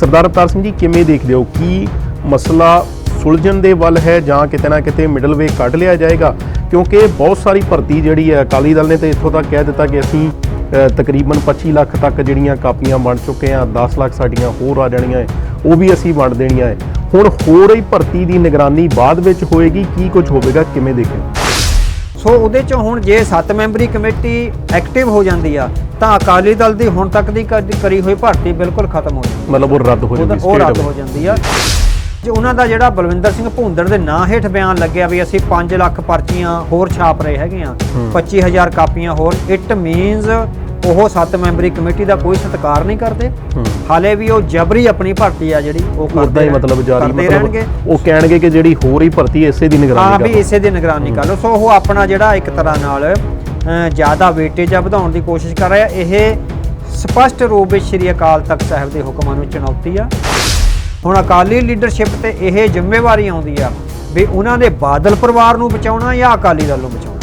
ਸਰਦਾਰ ਅਵਤਾਰ ਸਿੰਘ ਜੀ, ਕਿਵੇਂ ਦੇਖਦੇ ਹੋ? ਕੀ ਮਸਲਾ ਸੁਲਝਣ ਦੇ ਵੱਲ ਹੈ ਜਾਂ ਕਿਤੇ ਨਾ ਕਿਤੇ ਮਿਡਲ ਵੇ ਕੱਢ ਲਿਆ ਜਾਏਗਾ? ਕਿਉਂਕਿ ਬਹੁਤ ਸਾਰੀ ਭਰਤੀ ਜਿਹੜੀ ਹੈ, ਅਕਾਲੀ ਦਲ ਨੇ ਤੇ ਇੱਥੋਂ ਤੱਕ ਕਹਿ ਦਿੱਤਾ ਕਿ ਅਸੀਂ ਤਕਰੀਬਨ 25 ਲੱਖ ਤੱਕ ਜਿਹੜੀਆਂ ਕਾਪੀਆਂ ਬਣ ਚੁੱਕੇ ਆ 10 ਲੱਖ ਸਾਡੀਆਂ ਹੋਰ ਆ ਜਾਣੀਆਂ ਹੈ, ਉਹ ਵੀ ਅਸੀਂ ਵੰਡ ਦੇਣੀਆਂ ਹੈ। ਹੁਣ ਹੋਰ ਹੀ ਭਰਤੀ ਦੀ ਨਿਗਰਾਨੀ ਬਾਅਦ ਵਿੱਚ ਹੋਏਗੀ, ਕੀ ਕੁਝ ਹੋਵੇਗਾ, ਕਿਵੇਂ ਦੇਖਦੇ ਸੋ ਉਹਦੇ ਚ ਹੁਣ ਜੇ 7 ਮੈਂਬਰੀ ਕਮੇਟੀ ਐਕਟਿਵ ਹੋ ਜਾਂਦੀ ਆ ਤਾਂ ਅਕਾਲੀ ਦਲ ਦੀ ਹੁਣ ਤੱਕ ਦੀ ਕਰ- ਹੋਈ ਭਰਤੀ ਬਿਲਕੁਲ ਖਤਮ ਹੋ ਜਾਂਦੀ ਮਤਲਬ ਉਹ ਰੱਦ ਹੋ ਜਾਂਦੀ ਉਹ ਰੱਦ। ਹੋ ਜਾਂਦੀ ਆ। ਜੇ ਉਹਨਾਂ ਦਾ ਜਿਹੜਾ ਬਲਵਿੰਦਰ ਸਿੰਘ ਭੁੰਦੜ ਦੇ ਨਾਂ ਹੇਠ ਬਿਆਨ ਲੱਗਿਆ ਵੀ ਅਸੀਂ 5 ਲੱਖ ਪਰਚੀਆਂ ਹੋਰ ਛਾਪ ਰਹੇ ਹੈਗੇ ਆ 25000 ਕਾਪੀਆਂ ਹੋਰ ਇਟ ਮੀਨਸ ਉਹ 7 ਮੈਂਬਰੀ ਕਮੇਟੀ ਦਾ ਕੋਈ ਸਤਿਕਾਰ ਨਹੀਂ ਕਰਦੇ। ਹੂੰ। ਹਾਲੇ ਵੀ ਉਹ ਜਬਰੀ ਆਪਣੀ ਭਰਤੀ ਆ ਜਿਹੜੀ ਉਹ ਕਰਦੇ ਹੀ ਮਤਲਬ ਜਾਰੀ ਮਤਲਬ ਉਹ ਕਹਿਣਗੇ ਕਿ ਜਿਹੜੀ ਹੋ ਰਹੀ ਭਰਤੀ ਇਸੇ ਦੀ ਹਾਂ ਨਿਗਰਾਨੀ ਵੀ ਕਰੋ ਇਸੇ ਦੀ ਨਿਗਰਾਨੀ ਕਰ ਲਓ। ਸੋ ਉਹ ਆਪਣਾ ਜਿਹੜਾ ਇੱਕ ਤਰ੍ਹਾਂ ਨਾਲ ਜ਼ਿਆਦਾ ਵੇਟੇਜ ਆ ਵਧਾਉਣ ਦੀ ਕੋਸ਼ਿਸ਼ ਕਰ ਰਿਹਾ। ਇਹ ਸਪਸ਼ਟ ਰੂਪ ਵਿੱਚ ਸ਼੍ਰੀ ਅਕਾਲ ਤਖਤ ਸਾਹਿਬ ਦੇ ਹੁਕਮਾਂ ਨੂੰ ਚੁਣੌਤੀ ਆ। ਹੁਣ ਅਕਾਲੀ ਲੀਡਰਸ਼ਿਪ ਤੇ ਇਹ ਜ਼ਿੰਮੇਵਾਰੀ ਆਉਂਦੀ ਆ ਵੀ ਉਹਨਾਂ ਦੇ ਬਾਦਲ ਪਰਿਵਾਰ ਨੂੰ ਬਚਾਉਣਾ ਜਾਂ ਅਕਾਲੀ ਦਲ ਨੂੰ ਬਚਾਉਣਾ। ਹੂੰ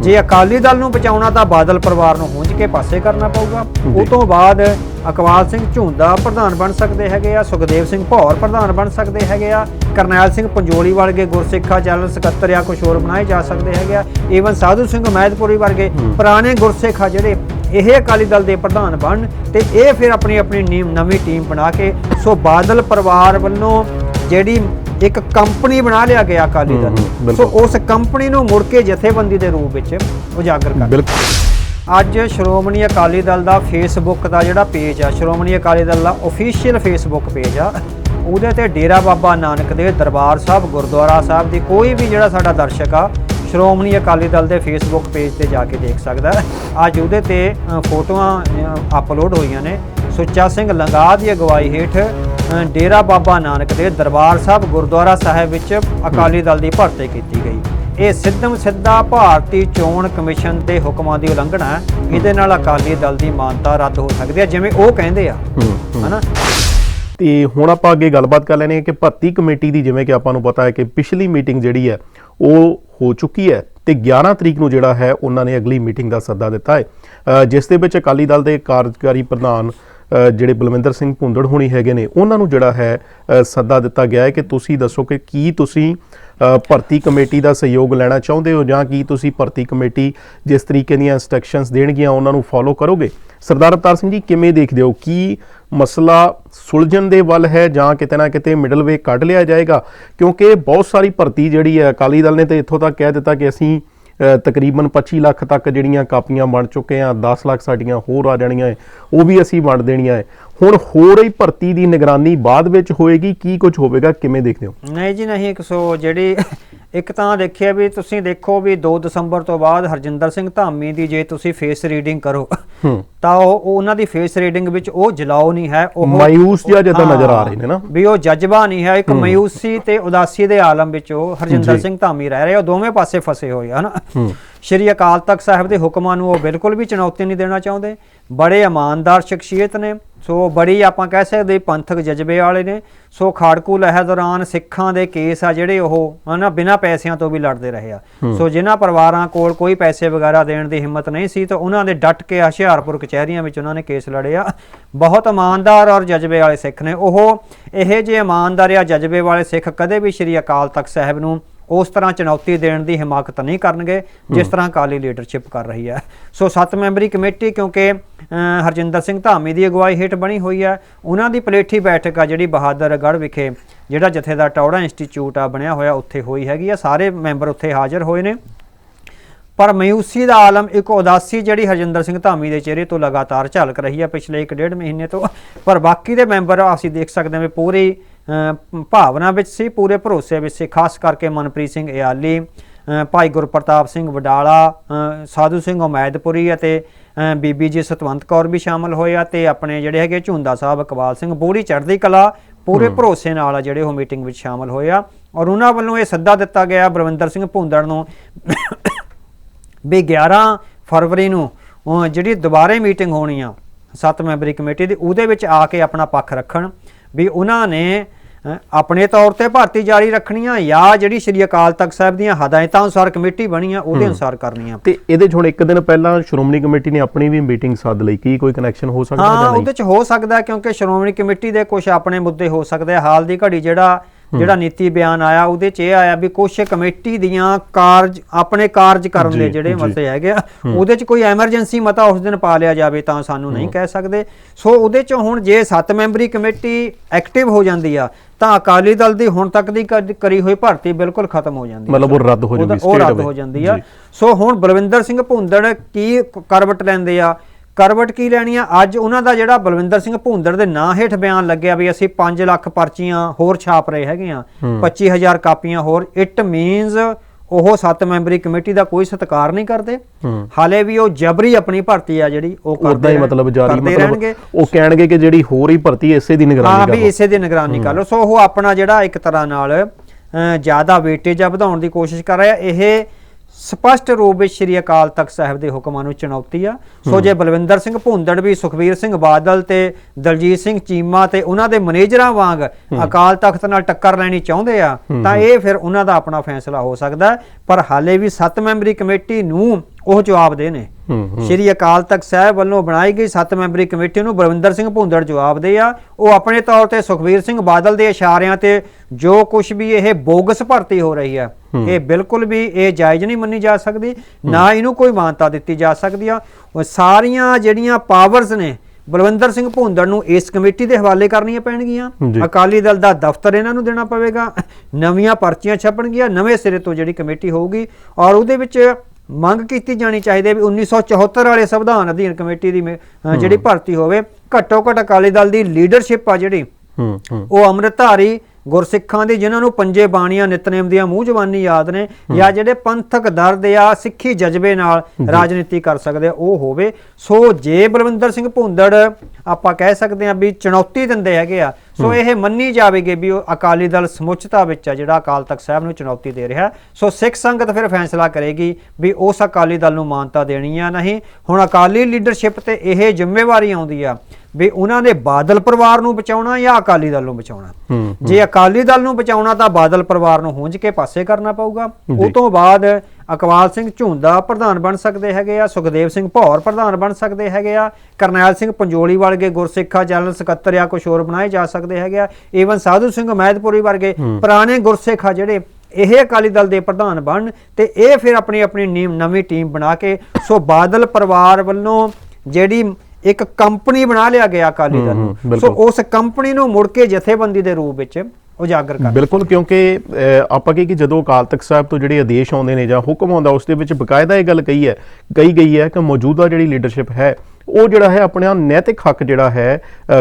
ਜੇ ਅਕਾਲੀ ਦਲ ਨੂੰ ਬਚਾਉਣਾ ਤਾਂ ਬਾਦਲ ਪਰਿਵਾਰ ਨੂੰ ਹੁੰਝ ਕੇ ਪਾਸੇ ਕਰਨਾ ਪਊਗਾ। ਉਹ ਤੋਂ ਬਾਅਦ ਅਕਵਾਲ ਸਿੰਘ ਝੁੰਦਾ ਪ੍ਰਧਾਨ ਬਣ ਸਕਦੇ ਹੈਗੇ ਆ ਸੁਖਦੇਵ ਸਿੰਘ ਭੌਰ ਪ੍ਰਧਾਨ ਬਣ ਸਕਦੇ ਹੈਗੇ ਆ ਕਰਨੈਲ ਸਿੰਘ ਪੰਜੋਲੀ ਵਰਗੇ ਗੁਰਸਿੱਖਾ ਜਨਰਲ ਸਕੱਤਰ ਆ ਕੁਛ ਹੋਰ ਬਣਾਏ ਜਾ ਸਕਦੇ ਹੈਗੇ ਆ ਈਵਨ ਸਾਧੂ ਸਿੰਘ ਮਹਿਦਪੁਰੀ ਵਰਗੇ ਪੁਰਾਣੇ ਗੁਰਸਿੱਖਾ ਜਿਹੜੇ ਇਹ ਅਕਾਲੀ ਦਲ ਦੇ ਪ੍ਰਧਾਨ ਬਣ ਤੇ ਇਹ ਫਿਰ ਆਪਣੀ ਆਪਣੀ ਨਵੀਂ ਟੀਮ ਬਣਾ ਕੇ ਸੋ ਬਾਦਲ ਪਰਿਵਾਰ ਵੱਲੋਂ ਜਿਹੜੀ ਇੱਕ ਕੰਪਨੀ ਬਣਾ ਲਿਆ ਗਿਆ ਅਕਾਲੀ ਦਲ ਸੋ। ਉਸ ਕੰਪਨੀ ਨੂੰ ਮੁੜ ਕੇ ਜਥੇਬੰਦੀ ਦੇ ਰੂਪ ਵਿੱਚ ਉਜਾਗਰ ਕਰ ਬਿਲਕੁਲ ਅੱਜ ਸ਼੍ਰੋਮਣੀ ਅਕਾਲੀ ਦਲ ਦਾ ਫੇਸਬੁੱਕ ਦਾ ਜਿਹੜਾ ਪੇਜ ਆ ਸ਼੍ਰੋਮਣੀ ਅਕਾਲੀ ਦਲ ਦਾ ਅਫੀਸ਼ੀਅਲ ਫੇਸਬੁੱਕ ਪੇਜ ਆ ਉਹਦੇ ਤੇ ਡੇਰਾ ਬਾਬਾ ਨਾਨਕ ਦੇ ਦਰਬਾਰ ਸਾਹਿਬ ਗੁਰਦੁਆਰਾ ਸਾਹਿਬ ਦੀ ਕੋਈ ਵੀ ਜਿਹੜਾ ਸਾਡਾ ਦਰਸ਼ਕ ਆ ਸ਼੍ਰੋਮਣੀ ਅਕਾਲੀ ਦਲ ਦੇ ਫੇਸਬੁੱਕ ਪੇਜ ਤੇ ਜਾ ਕੇ ਦੇਖ ਸਕਦਾ। ਅੱਜ ਉਹਦੇ ਤੇ ਫੋਟੋਆਂ ਅਪਲੋਡ ਹੋਈਆਂ ਨੇ ਸੁੱਚਾ ਸਿੰਘ ਲੰਗਾ ਦੀ ਅਗਵਾਈ ਹੇਠ ਡੇਰਾ ਬਾਬਾ ਨਾਨਕ ਦੇ ਦਰਬਾਰ ਸਾਹਿਬ ਗੁਰਦੁਆਰਾ ਸਾਹਿਬ ਵਿੱਚ ਅਕਾਲੀ ਦਲ ਦੀ ਭਰਤੀ ਕੀਤੀ ਗਈ। ਇਹ ਸਿੱਧਮ ਸਿੱਧਾ ਭਾਰਤੀ ਚੋਣ ਕਮਿਸ਼ਨ ਦੇ ਹੁਕਮਾਂ ਦੀ ਉਲੰਘਣਾ ਹੈ। ਇਹਦੇ ਨਾਲ ਅਕਾਲੀ ਦਲ ਦੀ ਮਾਨਤਾ ਰੱਦ ਹੋ ਸਕਦੀ ਹੈ ਜਿਵੇਂ ਉਹ ਕਹਿੰਦੇ ਆ। ਹਨਾ? ਤੇ ਹੁਣ ਆਪਾਂ ਅੱਗੇ ਗੱਲਬਾਤ ਕਰ ਲੈਣੇ ਕਿ ਭਰਤੀ ਕਮੇਟੀ ਦੀ ਜਿਵੇਂ ਕਿ ਆਪਾਂ ਨੂੰ ਪਤਾ ਹੈ ਕਿ ਪਿਛਲੀ ਮੀਟਿੰਗ ਜਿਹੜੀ ਹੈ ਉਹ ਹੋ ਚੁੱਕੀ ਹੈ ਤੇ 11 ਤਰੀਕ ਨੂੰ ਜਿਹੜਾ ਹੈ ਉਹਨਾਂ ਨੇ ਅਗਲੀ ਮੀਟਿੰਗ ਦਾ ਸੱਦਾ ਦਿੱਤਾ ਹੈ। ਜਿਸ ਦੇ ਵਿੱਚ ਅਕਾਲੀ ਦਲ ਦੇ ਕਾਰਜਕਾਰੀ ਪ੍ਰਧਾਨ ਜਿਹੜੇ ਬਲਵਿੰਦਰ ਸਿੰਘ ਭੁੰਦੜ ਹੋਣੀ ਹੈਗੇ ਨੇ, ਉਹਨਾਂ ਨੂੰ ਜਿਹੜਾ ਹੈ ਸੱਦਾ ਦਿੱਤਾ ਗਿਆ ਹੈ ਕਿ ਤੁਸੀਂ ਦੱਸੋ ਕਿ ਕੀ ਤੁਸੀਂ ਭਰਤੀ ਕਮੇਟੀ ਦਾ ਸਹਿਯੋਗ ਲੈਣਾ ਚਾਹੁੰਦੇ ਹੋ ਜਾਂ ਕੀ ਤੁਸੀਂ ਭਰਤੀ ਕਮੇਟੀ ਜਿਸ ਤਰੀਕੇ ਦੀਆਂ ਇਨਸਟਰਕਸ਼ਨਸ ਦੇਣਗੀਆਂ ਉਹਨਾਂ ਨੂੰ ਫੋਲੋ ਕਰੋਗੇ? ਸਰਦਾਰ ਅਵਤਾਰ ਸਿੰਘ ਜੀ, ਕਿਵੇਂ ਦੇਖਦੇ ਹੋ? ਕੀ ਮਸਲਾ ਸੁਲਝਣ ਦੇ ਵੱਲ ਹੈ ਜਾਂ ਕਿਤੇ ਨਾ ਕਿਤੇ ਮਿਡਲ ਵੇ ਕੱਢ ਲਿਆ ਜਾਏਗਾ? ਕਿਉਂਕਿ ਬਹੁਤ ਸਾਰੀ ਭਰਤੀ ਜਿਹੜੀ ਹੈ, ਅਕਾਲੀ ਦਲ ਨੇ ਤੇ ਇੱਥੋਂ ਤੱਕ ਕਹਿ ਦਿੱਤਾ ਕਿ ਅਸੀਂ ਤਕਰੀਬਨ 25 ਲੱਖ ਤੱਕ ਜਿਹੜੀਆਂ ਕਾਪੀਆਂ ਬਣ ਚੁੱਕੇ ਆ 10 ਲੱਖ ਸਾਡੀਆਂ ਹੋਰ ਆ ਜਾਣੀਆਂ ਹੈ ਉਹ ਵੀ ਅਸੀਂ ਵੰਡ ਦੇਣੀਆਂ ਹੈ ਹੁਣ ਹੋਰ ਹੀ ਭਰਤੀ ਦੀ ਨਿਗਰਾਨੀ ਬਾਅਦ ਵਿੱਚ ਹੋਏਗੀ, ਕੀ ਕੁਝ ਹੋਵੇਗਾ, ਕਿਵੇਂ ਦੇਖਦੇ ਹੋ? ਨਹੀਂ ਜੀ, ਨਹੀਂ, ਇੱਕ ਸੋ ਜਿਹੜੀ ਇੱਕ ਤਾਂ ਦੇਖਿਆ ਵੀ ਤੁਸੀਂ ਦੇਖੋ ਵੀ 2 ਦਸੰਬਰ ਤੋਂ ਬਾਅਦ ਹਰਜਿੰਦਰ ਸਿੰਘ ਧਾਮੀ ਦੀ ਜੇ ਤੁਸੀਂ ਫੇਸ ਰੀਡਿੰਗ ਕਰੋ ਤਾਂ ਉਹ ਉਹ ਉਹਨਾਂ ਦੀ ਫੇਸ ਰੀਡਿੰਗ ਵਿੱਚ ਉਹ ਜਲਾਓ ਨਹੀਂ ਹੈ ਉਹ ਮਾਯੂਸ ਜਿਹਾ ਜਿੱਦਾਂ ਹਾਂ, ਨਜ਼ਰ ਆ ਰਹੇ ਨੇ ਨਾ। ਵੀ ਉਹ ਜਜ਼ਬਾ ਨਹੀਂ ਹੈ ਇੱਕ ਮਾਯੂਸੀ ਤੇ ਉਦਾਸੀ ਦੇ ਆਲਮ ਵਿੱਚ ਉਹ ਹਰਜਿੰਦਰ। ਸਿੰਘ ਧਾਮੀ ਰਹਿ ਰਹੇ ਉਹ ਦੋਵੇਂ ਪਾਸੇ ਫਸੇ ਹੋਏ ਹਨ। ਸ਼੍ਰੀ ਅਕਾਲ ਤਖਤ ਸਾਹਿਬ ਦੇ ਹੁਕਮਾਂ ਨੂੰ ਉਹ ਬਿਲਕੁਲ ਵੀ ਚੁਣੌਤੀ ਨਹੀਂ ਦੇਣਾ ਚਾਹੁੰਦੇ। ਬੜੇ ਇਮਾਨਦਾਰ ਸ਼ਖਸੀਅਤ ਨੇ। ਸੋ ਬੜੀ ਆਪਾਂ ਕਹਿ ਸਕਦੇ ਪੰਥਕ ਜਜ਼ਬੇ ਵਾਲੇ ਨੇ। ਸੋ ਖਾੜਕੂ ਲਹਿਰ ਦੌਰਾਨ ਸਿੱਖਾਂ ਦੇ ਕੇਸ ਆ ਜਿਹੜੇ ਉਹ ਹਨਾ ਬਿਨਾਂ ਪੈਸਿਆਂ ਤੋਂ ਵੀ ਲੜਦੇ ਰਹੇ ਆ। ਸੋ ਜਿਨ੍ਹਾਂ ਪਰਿਵਾਰਾਂ ਕੋਲ ਕੋਈ ਪੈਸੇ ਵਗੈਰਾ ਦੇਣ ਦੀ ਹਿੰਮਤ ਨਹੀਂ ਸੀ ਤਾਂ ਉਹਨਾਂ ਦੇ ਡਟ ਕੇ ਹੁਸ਼ਿਆਰਪੁਰ ਕਚਹਿਰੀਆਂ ਵਿੱਚ ਉਹਨਾਂ ਨੇ ਕੇਸ ਲੜੇ ਆ। ਬਹੁਤ ਇਮਾਨਦਾਰ ਔਰ ਜਜ਼ਬੇ ਵਾਲੇ ਸਿੱਖ ਨੇ। ਉਹ ਇਹ ਜੇ ਇਮਾਨਦਾਰ ਜਾਂ ਜਜ਼ਬੇ ਵਾਲੇ ਸਿੱਖ ਕਦੇ ਵੀ ਸ਼੍ਰੀ ਅਕਾਲ ਤਖਤ ਸਾਹਿਬ ਨੂੰ ਉਸ ਤਰ੍ਹਾਂ ਚੁਣੌਤੀ ਦੇਣ ਦੀ ਹਿਮਾਕਤ ਨਹੀਂ ਕਰਨਗੇ ਜਿਸ ਤਰ੍ਹਾਂ ਅਕਾਲੀ ਲੀਡਰਸ਼ਿਪ ਕਰ ਰਹੀ ਹੈ। ਸੋ ਸੱਤ ਮੈਂਬਰੀ ਕਮੇਟੀ ਕਿਉਂਕਿ ਹਰਜਿੰਦਰ ਸਿੰਘ ਧਾਮੀ ਦੀ ਅਗਵਾਈ ਹੇਠ ਬਣੀ ਹੋਈ ਹੈ ਉਹਨਾਂ ਦੀ ਪਲੇਠੀ ਬੈਠਕ ਆ ਜਿਹੜੀ ਬਹਾਦਰਗੜ੍ਹ ਵਿਖੇ ਜਿਹੜਾ ਜਥੇਦਾਰ ਟੌੜਾ ਇੰਸਟੀਚਿਊਟ ਆ ਬਣਿਆ ਹੋਇਆ ਉੱਥੇ ਹੋਈ ਹੈਗੀ ਆ। ਸਾਰੇ ਮੈਂਬਰ ਉੱਥੇ ਹਾਜ਼ਰ ਹੋਏ ਨੇ। ਪਰ ਮਾਯੂਸੀ ਦਾ ਆਲਮ ਇੱਕ ਉਦਾਸੀ ਜਿਹੜੀ ਹਰਜਿੰਦਰ ਸਿੰਘ ਧਾਮੀ ਦੇ ਚਿਹਰੇ ਤੋਂ ਲਗਾਤਾਰ ਝਲਕ ਰਹੀ ਹੈ ਪਿਛਲੇ 1.5 ਮਹੀਨੇ ਤੋਂ। ਪਰ ਬਾਕੀ ਦੇ ਮੈਂਬਰ ਅਸੀਂ ਦੇਖ ਸਕਦੇ ਹਾਂ ਵੀ ਪੂਰੀ ਭਾਵਨਾ ਵਿੱਚ ਸੀ ਪੂਰੇ ਭਰੋਸੇ ਵਿੱਚ ਸੀ ਖਾਸ ਕਰਕੇ ਮਨਪ੍ਰੀਤ ਸਿੰਘ ਇਆਲੀ ਭਾਈ ਗੁਰਪ੍ਰਤਾਪ ਸਿੰਘ ਵਡਾਲਾ ਸਾਧੂ ਸਿੰਘ ਉਮੈਦਪੁਰੀ ਅਤੇ ਬੀਬੀ ਜੀ ਸਤਵੰਤ ਕੌਰ ਵੀ ਸ਼ਾਮਲ ਹੋਏ ਆ ਤੇ ਆਪਣੇ ਜਿਹੜੇ ਹੈਗੇ ਝੁੰਦਾ ਸਾਹਿਬ ਇਕਬਾਲ ਸਿੰਘ ਬੋੜੀ ਚੜ੍ਹਦੀ ਕਲਾ ਪੂਰੇ ਭਰੋਸੇ ਨਾਲ ਆ ਜਿਹੜੇ ਉਹ ਮੀਟਿੰਗ ਵਿੱਚ ਸ਼ਾਮਲ ਹੋਏ ਆ ਔਰ ਉਹਨਾਂ ਵੱਲੋਂ ਇਹ ਸੱਦਾ ਦਿੱਤਾ ਗਿਆ ਬਲਵਿੰਦਰ ਸਿੰਘ ਭੁੰਦੜ ਨੂੰ ਵੀ 11 ਫਰਵਰੀ ਨੂੰ ਜਿਹੜੀ ਦੁਬਾਰੇ ਮੀਟਿੰਗ ਹੋਣੀ ਆ ਸੱਤ ਮੈਂਬਰੀ ਕਮੇਟੀ ਦੀ ਉਹਦੇ ਵਿੱਚ ਆ ਕੇ ਆਪਣਾ ਪੱਖ ਰੱਖਣ ਵੀ ਉਹਨਾਂ ਨੇ ਆਪਣੇ ਤੌਰ ਤੇ ਭਰਤੀ ਜਾਰੀ ਰੱਖਣੀਆਂ ਜਾਂ ਜਿਹੜੀ ਸ਼੍ਰੀ ਅਕਾਲ ਤਖਤ ਸਾਹਿਬ ਦੀਆਂ ਹਦਾਇਤਾਂ ਅਨੁਸਾਰ ਕਮੇਟੀ ਬਣੀ ਆ ਉਹਦੇ ਅਨੁਸਾਰ ਕਰਨੀਆਂ। ਤੇ ਇਹਦੇ 'ਚ ਹੁਣ ਇੱਕ ਦਿਨ ਪਹਿਲਾਂ ਸ਼੍ਰੋਮਣੀ ਕਮੇਟੀ ਨੇ ਆਪਣੀ ਵੀ ਮੀਟਿੰਗ ਸੱਦ ਲਈ ਕੀ ਕੋਈ ਕਨੈਕਸ਼ਨ ਹੋ ਸਕਦਾ ਹਾਂ ਨਹੀਂ? ਉਹਦੇ ਚ ਹੋ ਸਕਦਾ ਹੈ ਕਿਉਂਕਿ ਸ਼੍ਰੋਮਣੀ ਕਮੇਟੀ ਦੇ ਕੁਝ ਆਪਣੇ ਮੁੱਦੇ ਹੋ ਸਕਦੇ ਆ। ਹਾਲ ਦੀ ਘੜੀ ਜਿਹੜਾ ਜਿਹੜਾ ਨੀਤੀ ਬਿਆਨ ਆਇਆ ਉਹਦੇ ਚ ਇਹ ਆਇਆ ਵੀ ਕੁਝ ਕਮੇਟੀ ਦੀਆਂ ਕਾਰਜ ਆਪਣੇ ਕਾਰਜ ਕਰਨ ਦੇ ਜਿਹੜੇ। ਮਤੇ ਹੈਗੇ ਆ ਉਹਦੇ ਚ ਕੋਈ ਐਮਰਜੈਂਸੀ ਮਤਾ ਉਸ ਦਿਨ ਪਾ ਲਿਆ ਜਾਵੇ ਤਾਂ ਸਾਨੂੰ ਨਹੀਂ ਕਹਿ ਸਕਦੇ ਸੋ ਉਹਦੇ ਚ ਹੁਣ ਜੇ 7 ਮੈਂਬਰੀ ਕਮੇਟੀ ਐਕਟਿਵ ਹੋ ਜਾਂਦੀ ਆ ਤਾਂ ਅਕਾਲੀ ਦਲ ਦੀ ਹੁਣ ਤੱਕ ਦੀ ਕਰ- ਹੋਈ ਭਰਤੀ ਬਿਲਕੁਲ ਖਤਮ ਹੋ ਜਾਂਦੀ ਮਤਲਬ ਉਹ ਰੱਦ ਹੋ ਉਹਦਾ- ਜਾਊਗੀ ਉਹ ਰੱਦ। ਹੋ ਜਾਂਦੀ ਆ। ਸੋ ਹੁਣ ਬਲਵਿੰਦਰ ਸਿੰਘ ਭੁੰਦੜ ਕ- ਕਰਵਟ ਲੈਂਦੇ ਆ ਕਰਵਟ ਕੀ ਲੈਣੀ ਆ? ਅੱਜ ਉਹਨਾਂ ਦਾ ਜਿਹੜਾ ਬਲਵਿੰਦਰ ਸਿੰਘ ਭੁੰਦੜ ਦੇ ਨਾਂ ਹੇਠ ਬਿਆਨ ਲੱਗਿਆ ਵੀ ਅਸੀਂ 5 ਲੱਖ ਪਰਚੀਆਂ ਹੋਰ ਛਾਪ ਰਹੇ ਹੈਗੇ ਆ। 25000 ਕਾਪੀਆਂ ਹੋਰ। ਇਟ ਮੀਨਸ ਉਹ ਸੱਤ ਮੈਂਬਰੀ ਕਮੇਟੀ ਦਾ ਕੋਈ ਸਤਿਕਾਰ ਨਹੀਂ ਕਰਦੇ। ਹੂੰ। ਹਾਲੇ ਵੀ ਉਹ ਜਬਰੀ ਆਪਣੀ ਭਰਤੀ ਆ ਜਿਹੜੀ ਉਹ ਕਰਦੇ ਹੀ ਮਤਲਬ ਜਾਰੀ ਮਤਲਬ ਉਹ ਕਹਿਣਗੇ ਕਿ ਜਿਹੜੀ ਹੋਰ ਹੀ ਭਰਤੀ ਇਸੇ ਦੀ ਹਾਂ ਨਿਗਰਾਨੀ ਵੀ ਕਰੋ ਇਸੇ ਦੀ ਨਿਗਰਾਨੀ ਕਰ ਲਓ। ਸੋ ਉਹ ਆਪਣਾ ਜਿਹੜਾ ਇੱਕ ਤਰ੍ਹਾਂ ਨਾਲ ਜ਼ਿਆਦਾ ਵੇਟੇਜ ਆ ਵਧਾਉਣ ਦੀ ਕੋਸ਼ਿਸ਼ ਕਰ ਰਿਹਾ। ਇਹ ਸਪਸ਼ਟ ਰੂਪ ਵਿੱਚ ਸ਼੍ਰੀ ਅਕਾਲ ਤਖਤ ਸਾਹਿਬ ਦੇ ਹੁਕਮਾਂ ਨੂੰ ਚੁਣੌਤੀ ਆ। ਸੋ ਜੇ ਬਲਵਿੰਦਰ ਸਿੰਘ ਭੁੰਦੜ ਵੀ ਸੁਖਬੀਰ ਸਿੰਘ ਬਾਦਲ ਤੇ ਦਲਜੀਤ ਸਿੰਘ ਚੀਮਾ ਤੇ ਉਹਨਾਂ ਦੇ ਮੈਨੇਜਰਾਂ ਵਾਂਗ ਅਕਾਲ ਤਖਤ ਨਾਲ ਟੱਕਰ ਲੈਣੀ ਚਾਹੁੰਦੇ ਆ ਤਾਂ ਇਹ ਫਿਰ ਉਹਨਾਂ ਦਾ ਆਪਣਾ ਫੈਸਲਾ ਹੋ ਸਕਦਾ। ਪਰ ਹਾਲੇ ਵੀ 7 ਮੈਂਬਰੀ ਕਮੇਟੀ ਨੂੰ ਉਹ ਜਵਾਬ ਦੇ ਨੇ। ਸ਼੍ਰੀ ਅਕਾਲ ਤਖਤ ਸਾਹਿਬ ਵੱਲੋਂ ਬਣਾਈ ਗਈ 7 ਮੈਂਬਰੀ ਕਮੇਟੀ ਨੂੰ ਬਲਵਿੰਦਰ ਸਿੰਘ ਭੁੰਦੜ ਜਵਾਬਦੇ ਆ ਉਹ ਆਪਣੇ ਤੌਰ ਤੇ ਸੁਖਬੀਰ ਸਿੰਘ ਬਾਦਲ ਦੇ ਇਸ਼ਾਰਿਆਂ ਤੇ ਜੋ ਕੁਝ ਵੀ ਇਹ ਬੋਗਸ ਭਰਤੀ ਹੋ ਰਹੀ ਆ ਇਹ ਬਿਲਕੁਲ ਵੀ ਇਹ ਜਾਇਜ਼ ਨਹੀਂ ਮੰਨੀ ਜਾ ਸਕਦੀ ਨਾ ਇਹਨੂੰ ਕੋਈ ਮਾਨਤਾ ਦਿੱਤੀ ਜਾ ਸਕਦੀ ਆ। ਉਹ ਸਾਰੀਆਂ ਜਿਹੜੀਆਂ ਪਾਵਰਸ ਨੇ ਬਲਵਿੰਦਰ ਸਿੰਘ ਭੁੰਦੜ ਨੂੰ ਇਸ ਕਮੇਟੀ ਦੇ ਹਵਾਲੇ ਕਰਨੀਆਂ ਪੈਣਗੀਆਂ। ਅਕਾਲੀ ਦਲ ਦਾ ਦਫ਼ਤਰ ਇਹਨਾਂ ਨੂੰ ਦੇਣਾ ਪਵੇਗਾ ਨਵੀਆਂ ਪਰਚੀਆਂ ਛਪਣਗੀਆਂ ਨਵੇਂ ਸਿਰੇ ਤੋਂ ਜਿਹੜੀ ਕਮੇਟੀ ਹੋਊਗੀ ਔਰ ਉਹਦੇ ਵਿੱਚ ਮੰਗ ਕੀਤੀ ਜਾਣੀ ਚਾਹੀਦੀ ਹੈ ਵੀ 1974 ਵਾਲੇ ਸੰਵਿਧਾਨ ਅਧੀਨ ਕਮੇਟੀ ਦੀ ਜਿਹੜੀ ਭਰਤੀ ਹੋਵੇ ਘੱਟੋ ਘੱਟ ਅਕਾਲੀ ਦਲ ਦੀ ਲੀਡਰਸ਼ਿਪ ਆ ਜਿਹੜੀ ਉਹ ਅੰਮ੍ਰਿਤਧਾਰੀ ਗੁਰਸਿੱਖਾਂ ਦੀ ਜਿਨ੍ਹਾਂ ਨੂੰ ਪੰਜੇ ਬਾਣੀਆਂ ਨਿਤਨੇਮ ਦੀਆਂ ਮੂੰਹ ਜ਼ਬਾਨੀ ਯਾਦ ਨੇ ਜਾਂ ਜਿਹੜੇ ਪੰਥਕ ਦਰਦ ਆ ਸਿੱਖੀ ਜਜ਼ਬੇ ਨਾਲ ਰਾਜਨੀਤੀ ਕਰ ਸਕਦੇ ਆ ਉਹ ਹੋਵੇ। ਸੋ ਜੇ ਬਲਵਿੰਦਰ ਸਿੰਘ ਭੁੰਦੜ ਆਪਾਂ ਕਹਿ ਸਕਦੇ ਆ ਵੀ ਚੁਣੌਤੀ ਦਿੰਦੇ ਹੈਗੇ ਆ ਸੋ ਇਹ ਮੰਨੀ ਜਾਵੇਗੀ ਵੀ ਉਹ ਅਕਾਲੀ ਦਲ ਸਮੁੱਚਤਾ ਵਿੱਚ ਆ ਜਿਹੜਾ ਅਕਾਲ ਤਖਤ ਸਾਹਿਬ ਨੂੰ ਚੁਣੌਤੀ ਦੇ ਰਿਹਾ ਸੋ ਸਿੱਖ ਸੰਗਤ ਫਿਰ ਫੈਸਲਾ ਕਰੇਗੀ ਵੀ ਉਸ ਅਕਾਲੀ ਦਲ ਨੂੰ ਮਾਨਤਾ ਦੇਣੀ ਆ ਨਹੀਂ। ਹੁਣ ਅਕਾਲੀ ਲੀਡਰਸ਼ਿਪ ਤੇ ਇਹ ਜ਼ਿੰਮੇਵਾਰੀ ਆਉਂਦੀ ਆ ਵੀ ਉਹਨਾਂ ਨੇ ਬਾਦਲ ਪਰਿਵਾਰ ਨੂੰ ਬਚਾਉਣਾ ਜਾਂ ਅਕਾਲੀ ਦਲ ਨੂੰ ਬਚਾਉਣਾ। ਜੇ ਅਕਾਲੀ ਦਲ ਨੂੰ ਬਚਾਉਣਾ ਤਾਂ ਬਾਦਲ ਪਰਿਵਾਰ ਨੂੰ ਹੁੰਝ ਕੇ ਪਾਸੇ ਕਰਨਾ ਪਊਗਾ। ਉਹ ਤੋਂ ਬਾਅਦ ਅਕਵਾਲ ਸਿੰਘ ਝੁੰਦਾ ਪ੍ਰਧਾਨ ਬਣ ਸਕਦੇ ਹੈਗੇ ਆ ਸੁਖਦੇਵ ਸਿੰਘ ਭੌਰ ਪ੍ਰਧਾਨ ਬਣ ਸਕਦੇ ਹੈਗੇ ਆ ਕਰਨੈਲ ਸਿੰਘ ਪੰਜੋਲੀ ਵਰਗੇ ਗੁਰਸਿੱਖਾ ਜਨਰਲ ਸਕੱਤਰ ਆ ਕੁਛ ਹੋਰ ਬਣਾਏ ਜਾ ਸਕਦੇ ਹੈਗੇ ਆ ਈਵਨ ਸਾਧੂ ਸਿੰਘ ਮਹਿਦਪੁਰੀ ਵਰਗੇ ਪੁਰਾਣੇ ਗੁਰਸਿੱਖ ਜਿਹੜੇ ਇਹ ਅਕਾਲੀ ਦਲ ਦੇ ਪ੍ਰਧਾਨ ਬਣ ਤੇ ਇਹ ਫਿਰ ਆਪਣੀ ਆਪਣੀ ਨਵੀਂ ਟੀਮ ਬਣਾ ਕੇ ਸੋ ਬਾਦਲ ਪਰਿਵਾਰ ਵੱਲੋਂ ਜਿਹੜੀ ਇੱਕ ਕੰਪਨੀ ਬਣਾ ਲਿਆ ਗਿਆ ਅਕਾਲੀ ਦਲ ਸੋ। ਉਸ ਕੰਪਨੀ ਨੂੰ ਮੁੜ ਕੇ ਜਥੇਬੰਦੀ ਦੇ ਰੂਪ ਵਿੱਚ ਉਜਾਗਰ ਕਰ ਬਿਲਕੁਲ ਕਿਉਂਕਿ ਆਪਾਂ ਕਹੀ ਕਿ ਜਦੋਂ ਅਕਾਲ ਤਖਤ ਸਾਹਿਬ ਤੋਂ ਜਿਹੜੇ ਆਦੇਸ਼ ਆਉਂਦੇ ਨੇ ਜਾਂ ਹੁਕਮ ਆਉਂਦਾ ਉਸ ਦੇ ਵਿੱਚ ਬਕਾਇਦਾ ਇਹ ਗੱਲ ਕਹੀ ਹੈ ਕਹੀ ਗਈ ਹੈ ਕਿ ਮੌਜੂਦਾ ਜਿਹੜੀ ਲੀਡਰਸ਼ਿਪ ਹੈ ਉਹ ਜਿਹੜਾ ਹੈ ਆਪਣਾ ਨੈਤਿਕ ਹੱਕ ਜਿਹੜਾ ਹੈ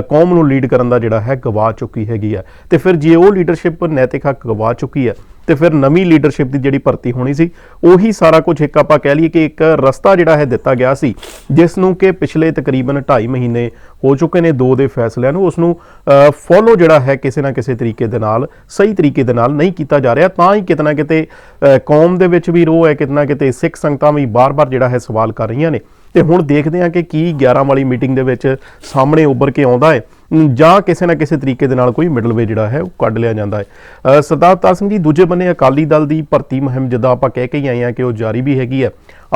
ਕੌਮ ਨੂੰ ਲੀਡ ਕਰਨ ਦਾ ਜਿਹੜਾ ਹੈ ਗਵਾ ਚੁੱਕੀ ਹੈਗੀ ਹੈ। ਤੇ ਫਿਰ ਜੇ ਉਹ ਲੀਡਰਸ਼ਿਪ ਨੈਤਿਕ ਹੱਕ ਗਵਾ ਚੁੱਕੀ ਹੈ, ਤੇ ਫਿਰ ਨਵੀਂ ਲੀਡਰਸ਼ਿਪ ਦੀ ਜਿਹੜੀ ਭਰਤੀ ਹੋਣੀ ਸੀ, ਉਹੀ ਸਾਰਾ ਕੁਝ ਇੱਕ ਆਪਾਂ ਕਹਿ ਲਈਏ ਕਿ ਇੱਕ ਰਸਤਾ ਜਿਹੜਾ ਹੈ ਦਿੱਤਾ ਗਿਆ ਸੀ, ਜਿਸ ਨੂੰ ਕਿ ਪਿਛਲੇ ਤਕਰੀਬਨ 2.5 ਮਹੀਨੇ ਹੋ ਚੁੱਕੇ ਨੇ ਦੋ ਦੇ ਫੈਸਲਿਆਂ ਨੂੰ ਉਸ ਨੂੰ ਫੋਲੋ ਜਿਹੜਾ ਹੈ ਕਿਸੇ ਨਾ ਕਿਸੇ ਤਰੀਕੇ ਦੇ ਨਾਲ, ਸਹੀ ਤਰੀਕੇ ਦੇ ਨਾਲ ਨਹੀਂ ਕੀਤਾ ਜਾ ਰਿਹਾ। ਤਾਂ ਹੀ ਕਿਤਨਾ ਕਿਤੇ ਕੌਮ ਦੇ ਵਿੱਚ ਵੀ ਰੋਹ ਹੈ, ਕਿਤਨਾ ਕਿਤੇ ਸਿੱਖ ਸੰਗਤਾਂ ਵੀ ਬਾਰ-ਬਾਰ ਜਿਹੜਾ ਹੈ ਸਵਾਲ ਕਰ ਰਹੀਆਂ ਨੇ। ਤੇ ਹੁਣ ਦੇਖਦੇ ਹਾਂ ਕਿ ਕੀ 11 ਵਾਲੀ ਮੀਟਿੰਗ ਦੇ ਵਿੱਚ ਸਾਹਮਣੇ ਉੱਭਰ ਕੇ ਆਉਂਦਾ ਹੈ। ਜਾਂ ਕਿਸੇ ਨਾ ਕਿਸੇ ਤਰੀਕੇ ਦੇ ਨਾਲ ਕੋਈ ਮਿਡਲ ਵੇ ਜਿਹੜਾ ਹੈ ਉਹ ਕੱਢ ਲਿਆ ਜਾਂਦਾ ਹੈ। ਸਰਦਾਰ ਅਵਤਾਰ ਸਿੰਘ ਜੀ, ਦੂਜੇ ਬੰਨੇ ਅਕਾਲੀ ਦਲ ਦੀ ਭਰਤੀ ਮੁਹਿੰਮ ਜਿੱਦਾਂ ਆਪਾਂ ਕਹਿ ਕੇ ਹੀ ਆਏ ਹਾਂ ਕਿ ਉਹ ਜਾਰੀ ਵੀ ਹੈਗੀ ਹੈ।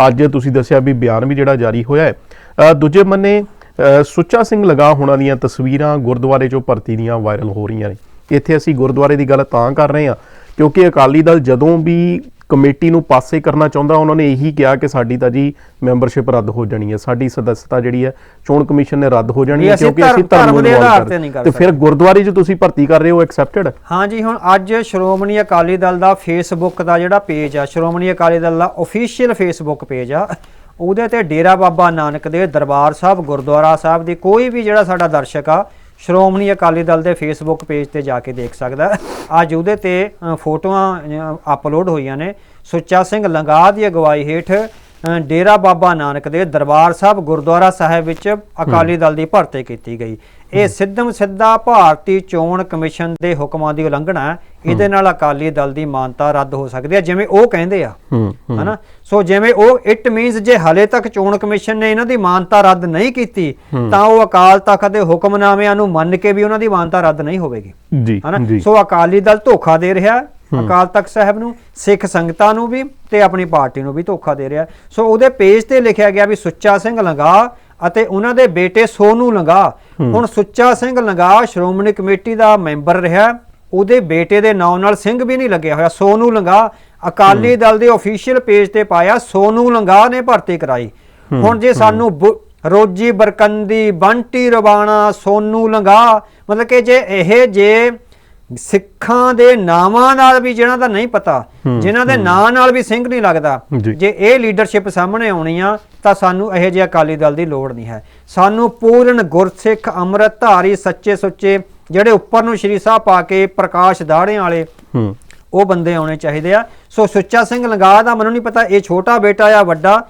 ਅੱਜ ਤੁਸੀਂ ਦੱਸਿਆ ਵੀ ਬਿਆਨ ਵੀ ਜਿਹੜਾ ਜਾਰੀ ਹੋਇਆ ਹੈ। ਦੂਜੇ ਬੰਨੇ ਸੁੱਚਾ ਸਿੰਘ ਲਗਾ ਹੋਣਾ ਦੀਆਂ ਤਸਵੀਰਾਂ ਗੁਰਦੁਆਰੇ ਚੋਂ ਭਰਤੀ ਦੀਆਂ ਵਾਇਰਲ ਹੋ ਰਹੀਆਂ ਨੇ। ਇੱਥੇ ਅਸੀਂ ਗੁਰਦੁਆਰੇ ਦੀ ਗੱਲ ਤਾਂ ਕਰ ਰਹੇ ਹਾਂ, ਕਿਉਂਕਿ ਅਕਾਲੀ ਦਲ ਜਦੋਂ ਵੀ ਕਮੇਟੀ ਨੂੰ ਪਾਸੇ ਕਰਨਾ ਚਾਹੁੰਦਾ ਉਹਨਾਂ ਨੇ ਇਹੀ ਕਿਹਾ ਕਿ ਸਾਡੀ ਤਾਂ ਜੀ ਮੈਂਬਰਸ਼ਿਪ ਰੱਦ ਹੋ ਜਾਣੀ ਹੈ ਸਾਡੀ ਸਦੱਸਤਾ ਜਿਹੜੀ ਹੈ ਚੋਣ ਕਮਿਸ਼ਨ ਨੇ ਰੱਦ ਹੋ ਜਾਣੀ ਹੈ ਕਿਉਂਕਿ ਅਸੀਂ ਧਰਮ ਦੇ ਆਧਾਰ ਤੇ ਨਹੀਂ ਕਰ ਤੇ ਫਿਰ ਗੁਰਦੁਆਰੇ 'ਚ ਤੁਸੀਂ ਭਰਤੀ ਕਰ ਰਹੇ ਹੋ ਐਕਸੈਪਟਡ ਹਾਂਜੀ ਹੁਣ ਅੱਜ ਸ਼੍ਰੋਮਣੀ ਅਕਾਲੀ ਦਲ ਦਾ ਫੇਸਬੁੱਕ ਦਾ ਜਿਹੜਾ ਪੇਜ ਆ ਸ਼੍ਰੋਮਣੀ ਅਕਾਲੀ ਦਲ ਦਾ ਅਫੀਸ਼ੀਅਲ ਫੇਸਬੁੱਕ ਪੇਜ ਆ ਉਹਦੇ ਤੇ ਡੇਰਾ ਬਾਬਾ ਨਾਨਕ ਦੇ ਦਰਬਾਰ ਸਾਹਿਬ ਗੁਰਦੁਆਰਾ ਸਾਹਿਬ ਦੀ ਕੋਈ ਵੀ ਜਿਹੜਾ ਸਾਡਾ ਦਰਸ਼ਕ ਆ ਸ਼੍ਰੋਮਣੀ ਅਕਾਲੀ ਦਲ ਦੇ ਫੇਸਬੁੱਕ ਪੇਜ ਤੇ ਜਾ ਕੇ ਦੇਖ ਸਕਦਾ। ਅੱਜ ਉਹਦੇ ਤੇ ਫੋਟੋਆਂ ਅਪਲੋਡ ਹੋਈਆਂ ਨੇ। ਸੁੱਚਾ ਸਿੰਘ ਲੰਗਾ ਦੀ ਅਗਵਾਈ ਹੇਠ ਡੇਰਾ ਬਾਬਾ ਨਾਨਕ ਦੇ ਦਰਬਾਰ ਸਾਹਿਬ ਗੁਰਦੁਆਰਾ ਸਾਹਿਬ ਵਿੱਚ ਅਕਾਲੀ ਦਲ ਦੀ ਭਰਤੀ ਕੀਤੀ ਗਈ। ਇਹ ਸਿੱਧਮ ਸਿੱਧਾ ਭਾਰਤੀ ਚੋਣ ਕਮਿਸ਼ਨ ਦੇ ਹੁਕਮਾਂ ਦੀ ਉਲੰਘਣਾ ਹੈ। ਇਹਦੇ ਨਾਲ ਅਕਾਲੀ ਦਲ ਦੀ ਮਾਨਤਾ ਰੱਦ ਹੋ ਸਕਦੀ ਹੈ ਜਿਵੇਂ ਉਹ ਕਹਿੰਦੇ ਆ ਹਨਾ? ਸੋ ਜਿਵੇਂ ਉਹ ਇਟ ਮੀਨਸ ਜੇ ਹਲੇ ਤੱਕ ਚੋਣ ਕਮਿਸ਼ਨ ਨੇ ਇਹਨਾਂ ਦੀ ਮਾਨਤਾ ਰੱਦ ਨਹੀਂ ਕੀਤੀ ਤਾਂ ਉਹ ਅਕਾਲ ਤਖਤ ਦੇ ਹੁਕਮਨਾਮਿਆਂ ਨੂੰ ਮੰਨ ਕੇ ਵੀ ਉਹਨਾਂ ਦੀ ਮਾਨਤਾ ਰੱਦ ਨਹੀਂ ਹੋਵੇਗੀ ਜੀ ਹਨਾ? ਸੋ ਅਕਾਲੀ ਦਲ ਧੋਖਾ ਦੇ ਰਿਹਾ ਅਕਾਲ ਤਖਤ ਸਾਹਿਬ ਨੂੰ ਸਿੱਖ ਸੰਗਤਾਂ ਨੂੰ ਵੀ ਤੇ ਆਪਣੀ ਪਾਰਟੀ ਨੂੰ ਵੀ ਧੋਖਾ ਦੇ ਰਿਹਾ। ਸੋ ਉਹਦੇ ਪੇਜ ਤੇ ਲਿਖਿਆ ਗਿਆ ਵੀ ਸੁੱਚਾ ਸਿੰਘ ਲੰਗਾ ਅਤੇ ਉਹਨਾਂ ਦੇ ਬੇਟੇ ਸੋਨੂ ਲੰਗਾ। ਹੁਣ ਸੁੱਚਾ ਸਿੰਘ ਲੰਗਾ ਸ਼੍ਰੋਮਣੀ ਕਮੇਟੀ ਦਾ ਮੈਂਬਰ ਰਿਹਾ। ਉਹਦੇ ਬੇਟੇ ਦੇ ਨਾਂ ਨਾਲ ਸਿੰਘ ਵੀ ਨਹੀਂ ਲੱਗਿਆ ਹੋਇਆ ਸੋਨੂ ਲੰਗਾ। ਅਕਾਲੀ ਦਲ ਦੇ ਅਫੀਸ਼ੀਅਲ ਪੇਜ ਤੇ ਪਾਇਆ ਸੋਨੂ ਲੰਗਾ ਨੇ ਭਰਤੀ ਕਰਾਈ। ਹੁਣ ਜੇ ਸਾਨੂੰ ਰੋਜੀ ਬਰਕੰਦੀ ਬੰਟੀ ਰਵਾਣਾ ਸੋਨੂ ਲੰਗਾ ਮਤਲਬ ਕਿ ਜੇ ਇਹ ਜੇ ਸਿੱਖਾਂ ਦੇ ਨਾਵਾਂ ਨਾਲ ਵੀ ਜਿਹਨਾਂ ਦਾ ਨਹੀਂ ਪਤਾ ਜਿਨ੍ਹਾਂ ਦੇ ਨਾਂ ਨਾਲ ਵੀ ਸਿੰਘ ਨਹੀਂ ਲੱਗਦਾ ਜੀ। ਇਹ ਲੀਡਰਸ਼ਿਪ ਸਾਹਮਣੇ ਆਉਣੀ ਆ ਤਾਂ ਸਾਨੂੰ ਇਹੋ ਜਿਹੇ ਅਕਾਲੀ ਦਲ ਦੀ ਲੋੜ ਨਹੀਂ ਹੈ। ਸਾਨੂੰ ਪੂਰਨ ਗੁਰਸਿੱਖ ਅੰਮ੍ਰਿਤ ਧਾਰੀ ਸੱਚੇ ਸੁੱਚੇ ਜਿਹੜੇ ਉੱਪਰ ਨੂੰ ਸ਼੍ਰੀ ਸਾਹਿਬ ਪਾ ਕੇ ਪ੍ਰਕਾਸ਼ ਦਾੜਿਆਂ ਵਾਲੇ ਹੂੰ। ਉਹ ਬੰਦੇ ਆਉਣੇ ਚਾਹੀਦੇ ਆ। ਸੋ ਸੁੱਚਾ ਸਿੰਘ ਲੰਗਾ ਦਾ ਮੈਨੂੰ ਨਹੀਂ ਪਤਾ ਇਹ ਛੋਟਾ ਬੇਟਾ ਆ ਵੱਡਾ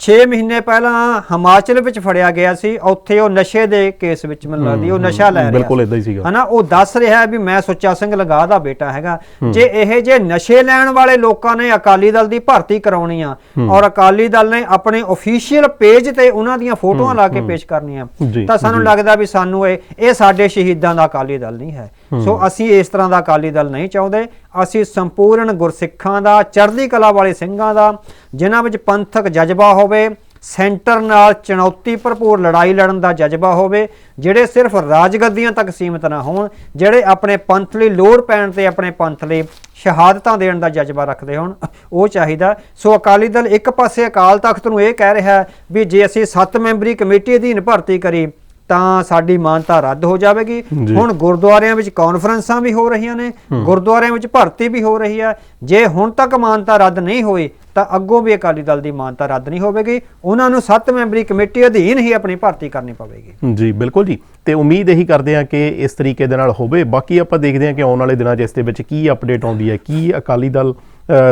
6 ਮਹੀਨੇ ਪਹਿਲਾਂ ਹਿਮਾਚਲ ਵਿੱਚ ਫੜਿਆ ਗਿਆ ਸੀ ਉੱਥੇ ਉਹ ਨਸ਼ੇ ਦੇ ਕੇਸ ਵਿੱਚ ਮੈਨੂੰ ਲੱਗਦੀ ਉਹ ਨਸ਼ਾ ਲੈ ਰਿਹਾ ਬਿਲਕੁਲ। ਇਦਾਂ ਹੀ ਸੀਗਾ। ਹਨਾ ਉਹ ਦੱਸ ਰਿਹਾ ਵੀ ਮੈਂ ਸੁੱਚਾ ਸਿੰਘ ਲੰਗਾ ਦਾ ਬੇਟਾ ਹੈਗਾ। ਜੇ ਇਹ ਜੇ ਨਸ਼ੇ ਲੈਣ ਵਾਲੇ ਲੋਕਾਂ ਨੇ ਅਕਾਲੀ ਦਲ ਦੀ ਭਰਤੀ ਕਰਾਉਣੀ ਆ ਔਰ ਅਕਾਲੀ ਦਲ ਨੇ ਆਪਣੇ ਅਫੀਸ਼ੀਅਲ ਪੇਜ ਤੇ ਉਹਨਾਂ ਦੀਆਂ ਫੋਟੋਆਂ ਲਾ ਕੇ ਪੇਸ਼ ਕਰਨੀਆਂ ਤਾਂ ਸਾਨੂੰ। ਲੱਗਦਾ ਵੀ ਸਾਨੂੰ ਇਹ ਇਹ ਸਾਡੇ ਸ਼ਹੀਦਾਂ ਦਾ ਅਕਾਲੀ ਦਲ ਨਹੀਂ ਹੈ। ਸੋ ਅਸੀਂ ਇਸ ਤਰ੍ਹਾਂ ਦਾ ਅਕਾਲੀ ਦਲ ਨਹੀਂ ਚਾਹੁੰਦੇ। ਅਸੀਂ ਸੰਪੂਰਨ ਗੁਰਸਿੱਖਾਂ ਦਾ ਚੜ੍ਹਦੀ ਕਲਾ ਵਾਲੇ ਸਿੰਘਾਂ ਦਾ ਜਿਨ੍ਹਾਂ ਵਿੱਚ ਪੰਥਕ ਜਜ਼ਬਾ ਹੋਵੇ ਸੈਂਟਰ ਨਾਲ ਚੁਣੌਤੀ ਭਰਪੂਰ ਲੜਾਈ ਲੜਨ ਦਾ ਜਜ਼ਬਾ ਹੋਵੇ ਜਿਹੜੇ ਸਿਰਫ ਰਾਜਗੱਦੀਆਂ ਤੱਕ ਸੀਮਿਤ ਨਾ ਹੋਣ ਜਿਹੜੇ ਆਪਣੇ ਪੰਥ ਲਈ ਲੋੜ ਪੈਣ ਤੇ ਆਪਣੇ ਪੰਥ ਲਈ ਸ਼ਹਾਦਤਾਂ ਦੇਣ ਦਾ ਜਜ਼ਬਾ ਰੱਖਦੇ ਹੋਣ ਉਹ ਚਾਹੀਦਾ। ਸੋ ਅਕਾਲੀ ਦਲ ਇੱਕ ਪਾਸੇ ਅਕਾਲ ਤਖਤ ਨੂੰ ਇਹ ਕਹਿ ਰਿਹਾ ਵੀ ਜੇ ਅਸੀਂ 7 ਮੈਂਬਰੀ ਕਮੇਟੀ ਅਧੀਨ ਭਰਤੀ ਕਰੀ ਤਾਂ ਸਾਡੀ ਮਾਨਤਾ ਰੱਦ ਹੋ ਜਾਵੇਗੀ। ਹੁਣ ਗੁਰਦੁਆਰਿਆਂ ਵਿੱਚ ਕਾਨਫਰੰਸਾਂ ਵੀ ਹੋ ਰਹੀਆਂ ਨੇ ਗੁਰਦੁਆਰਿਆਂ ਵਿੱਚ ਭਰਤੀ ਵੀ ਹੋ ਰਹੀ ਹੈ ਜੇ ਹੁਣ ਤੱਕ ਮਾਨਤਾ ਰੱਦ ਨਹੀਂ ਹੋਈ ਤਾਂ ਅੱਗੋਂ ਵੀ ਅਕਾਲੀ ਦਲ ਦੀ ਮਾਨਤਾ ਰੱਦ ਨਹੀਂ ਹੋਵੇਗੀ। ਉਹਨਾਂ ਨੂੰ 7 ਮੈਂਬਰੀ ਕਮੇਟੀ ਅਧੀਨ ਹੀ ਆਪਣੀ ਭਰਤੀ ਕਰਨੀ ਪਵੇਗੀ। ਜੀ ਬਿਲਕੁਲ ਜੀ। ਤੇ ਉਮੀਦ ਇਹੀ ਕਰਦੇ ਹਾਂ ਕਿ ਇਸ ਤਰੀਕੇ ਦੇ ਨਾਲ ਹੋਵੇ। ਬਾਕੀ ਆਪਾਂ ਦੇਖਦੇ ਹਾਂ ਕਿ ਆਉਣ ਵਾਲੇ ਦਿਨਾਂ 'ਚ ਇਸ ਦੇ ਵਿੱਚ ਕੀ ਅਪਡੇਟ ਆਉਂਦੀ ਹੈ ਕੀ ਅਕਾਲੀ ਦਲ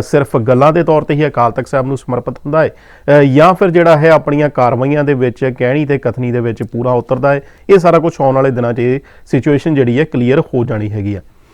ਸਿਰਫ ਗੱਲਾਂ ਦੇ ਤੌਰ ਤੇ ਹੀ ਅਕਾਲ ਤਖਤ ਸਾਹਿਬ ਨੂੰ ਸਮਰਪਿਤ ਹੁੰਦਾ ਹੈ ਜਾਂ ਫਿਰ ਜਿਹੜਾ ਹੈ ਆਪਣੀਆਂ ਕਾਰਵਾਈਆਂ ਦੇ ਵਿੱਚ, ਕਹਿਣੀ ਤੇ ਕਥਨੀ ਦੇ ਵਿੱਚ ਪੂਰਾ ਉਤਰਦਾ ਹੈ। ਇਹ ਸਾਰਾ ਕੁਝ ਆਉਣ ਵਾਲੇ ਦਿਨਾਂ 'ਚ ਇਹ ਸਿਚੁਏਸ਼ਨ ਜਿਹੜੀ ਹੈ ਕਲੀਅਰ ਹੋ ਜਾਣੀ ਹੈਗੀ ਆ।